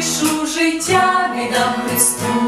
пишу життя віддам Христу.